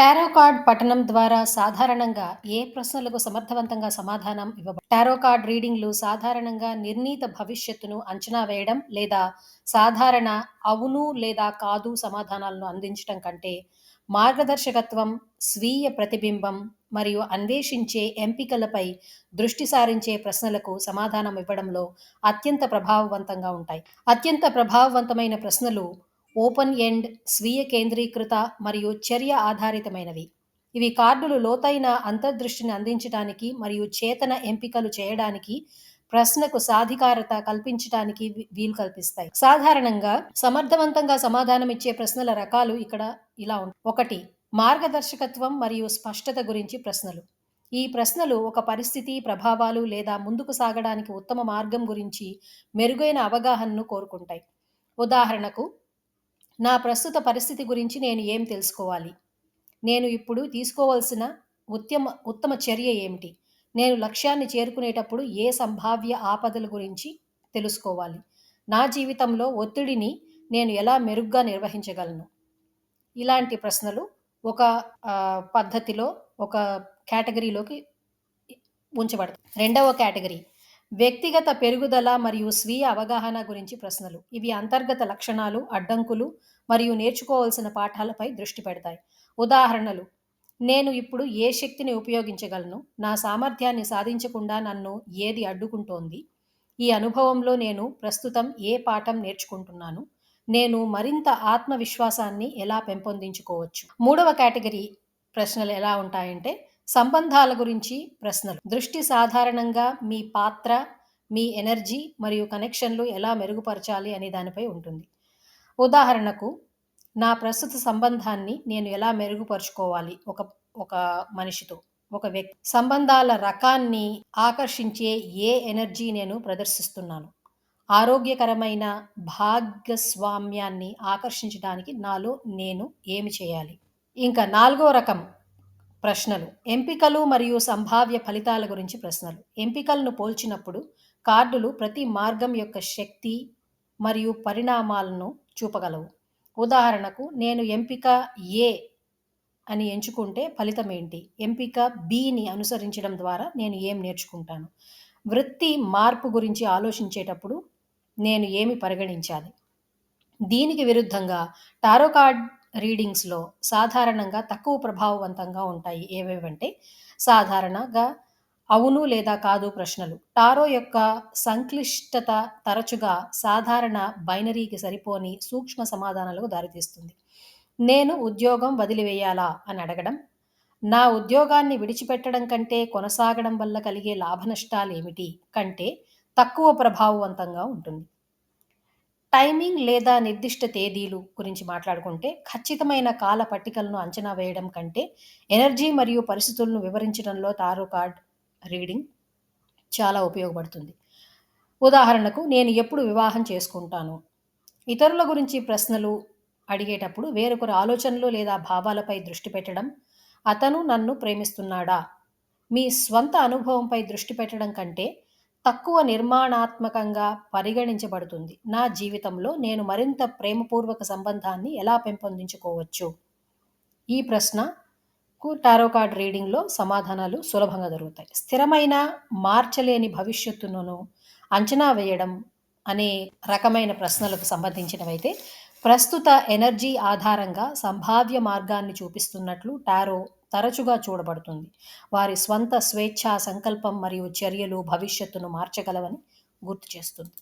Tarot card పఠనం ద్వారా సాధారణంగా ఏ ప్రశ్నలకు సమర్థవంతంగా సమాధానం ఇవ్వబ టారో కార్డ్ రీడింగ్లు సాధారణంగా నిర్ణీత భవిష్యత్తును అంచనా వేయడం లేదా సాధారణ అవును లేదా కాదు సమాధానాలను అందించడం కంటే మార్గదర్శకత్వం స్వీయ ప్రతిబింబం మరియు అన్వేషించే ఎంపికలపై దృష్టి సారించే ప్రశ్నలకు సమాధానం ఇవ్వడంలో అత్యంత ప్రభావవంతంగా ఉంటాయి. అత్యంత ప్రభావవంతమైన ప్రశ్నలు ఓపెన్ ఎండ్ స్వీయ కేంద్రీకృత మరియు చర్య ఆధారితమైనవి. ఇవి కార్డులు లోతైన అంతర్దృష్టిని అందించడానికి మరియు చేతన ఎంపికలు చేయడానికి ప్రశ్నకు సాధికారత కల్పించడానికి వీలు కల్పిస్తాయి. సాధారణంగా సమర్థవంతంగా సమాధానం ఇచ్చే ప్రశ్నల రకాలు ఇక్కడ ఇలా ఉంటాయి ఒకటి మార్గదర్శకత్వం మరియు స్పష్టత గురించి ప్రశ్నలు. ఈ ప్రశ్నలు ఒక పరిస్థితి ప్రభావాలు లేదా ముందుకు సాగడానికి ఉత్తమ మార్గం గురించి మెరుగైన అవగాహనను కోరుకుంటాయి. ఉదాహరణకు నా ప్రస్తుత పరిస్థితి గురించి నేను ఏం తెలుసుకోవాలి? నేను ఇప్పుడు తీసుకోవాల్సిన ఉత్తమ ఉత్తమ చర్య ఏమిటి? నేను లక్ష్యాన్ని చేరుకునేటప్పుడు ఏ సంభావ్య ఆపదల గురించి తెలుసుకోవాలి? నా జీవితంలో ఒత్తిడిని నేను ఎలా మెరుగ్గా నిర్వహించగలను? ఇలాంటి ప్రశ్నలు ఒక పద్ధతిలో ఒక కేటగిరీలోకి ఉంచబడతాయి. రెండవ కేటగిరీ వ్యక్తిగత పెరుగుదల మరియు స్వీయ అవగాహన గురించి ప్రశ్నలు. ఇవి అంతర్గత లక్షణాలు అడ్డంకులు మరియు నేర్చుకోవాల్సిన పాఠాలపై దృష్టి పెడతాయి. ఉదాహరణలు. నేను ఇప్పుడు ఏ శక్తిని ఉపయోగించగలను? నా సామర్థ్యాన్ని సాధించకుండా నన్ను ఏది అడ్డుకుంటోంది? ఈ అనుభవంలో నేను ప్రస్తుతం ఏ పాఠం నేర్చుకుంటున్నాను? నేను మరింత ఆత్మవిశ్వాసాన్ని ఎలా పెంపొందించుకోవచ్చు? మూడవ కేటగిరీ ప్రశ్నలు ఎలా ఉంటాయంటే సంబంధాల గురించి ప్రశ్నలు. దృష్టి సాధారణంగా మీ పాత్ర మీ ఎనర్జీ మరియు కనెక్షన్లు ఎలా మెరుగుపరచాలి అనే దానిపై ఉంటుంది. ఉదాహరణకు నా ప్రస్తుత సంబంధాన్ని నేను ఎలా మెరుగుపరుచుకోవాలి ఒక ఒక మనిషితో ఒక వ్యక్తి. సంబంధాల రకాన్ని ఆకర్షించే ఏ ఎనర్జీ నేను ప్రదర్శిస్తున్నాను? ఆరోగ్యకరమైన భాగస్వామ్యాన్ని ఆకర్షించడానికి నాలో నేను ఏమి చేయాలి? ఇంకా నాలుగో రకం ప్రశ్నలు. ఎంపికలు మరియు సంభావ్య ఫలితాల గురించి ప్రశ్నలు. ఎంపికలను పోల్చినప్పుడు కార్డులు ప్రతి మార్గం యొక్క శక్తి మరియు పరిణామాలను చూపగలవు. ఉదాహరణకు నేను ఎంపిక ఏ అని ఎంచుకుంటే ఫలితం ఏంటి? ఎంపిక బిని అనుసరించడం ద్వారా నేను ఏం నేర్చుకుంటాను? వృత్తి మార్పు గురించి ఆలోచించేటప్పుడు నేను ఏమి పరిగణించాలి? దీనికి విరుద్ధంగా టారో కార్డ్ రీడింగ్స్లో సాధారణంగా తక్కువ ప్రభావవంతంగా ఉంటాయి ఏవేవంటే సాధారణంగా అవును లేదా కాదు ప్రశ్నలు. టారో యొక్క సంక్లిష్టత తరచుగా సాధారణ బైనరీకి సరిపోని సూక్ష్మ సమాధానాలకు దారితీస్తుంది. నేను ఉద్యోగం వదిలివేయాలా అని అడగడం నా ఉద్యోగాన్ని విడిచిపెట్టడం కంటే కొనసాగడం వల్ల కలిగే లాభనష్టాలు ఏమిటి కంటే తక్కువ ప్రభావవంతంగా ఉంటుంది. టైమింగ్ లేదా నిర్దిష్ట తేదీలు గురించి మాట్లాడుకుంటే ఖచ్చితమైన కాల పట్టికలను అంచనా వేయడం కంటే ఎనర్జీ మరియు పరిస్థితులను వివరించడంలో తారో కార్డ్ రీడింగ్ చాలా ఉపయోగపడుతుంది. ఉదాహరణకు నేను ఎప్పుడు వివాహం చేసుకుంటాను? ఇతరుల గురించి ప్రశ్నలు అడిగేటప్పుడు వేరొకరి ఆలోచనలు లేదా భావాలపై దృష్టి పెట్టడం అతను నన్ను ప్రేమిస్తున్నాడా? మీ స్వంత అనుభవంపై దృష్టి పెట్టడం కంటే తక్కువ నిర్మాణాత్మకంగా పరిగణించబడుతుంది. నా జీవితంలో నేను మరింత ప్రేమపూర్వక సంబంధాన్ని ఎలా పెంపొందించుకోవచ్చు? ఈ ప్రశ్నకు టారో కార్డ్ రీడింగ్లో సమాధానాలు సులభంగా దొరుకుతాయి. స్థిరమైన మార్చలేని భవిష్యత్తును అంచనా వేయడం అనే రకమైన ప్రశ్నలకు సంబంధించినవైతే ప్రస్తుత ఎనర్జీ ఆధారంగా సంభావ్య మార్గాన్ని చూపిస్తున్నట్లు టారో తరచుగా చూడబడుతుంది. వారి స్వంత స్వేచ్ఛా సంకల్పం మరియు చర్యలు భవిష్యత్తును మార్చగలవని గుర్తు చేస్తుంది.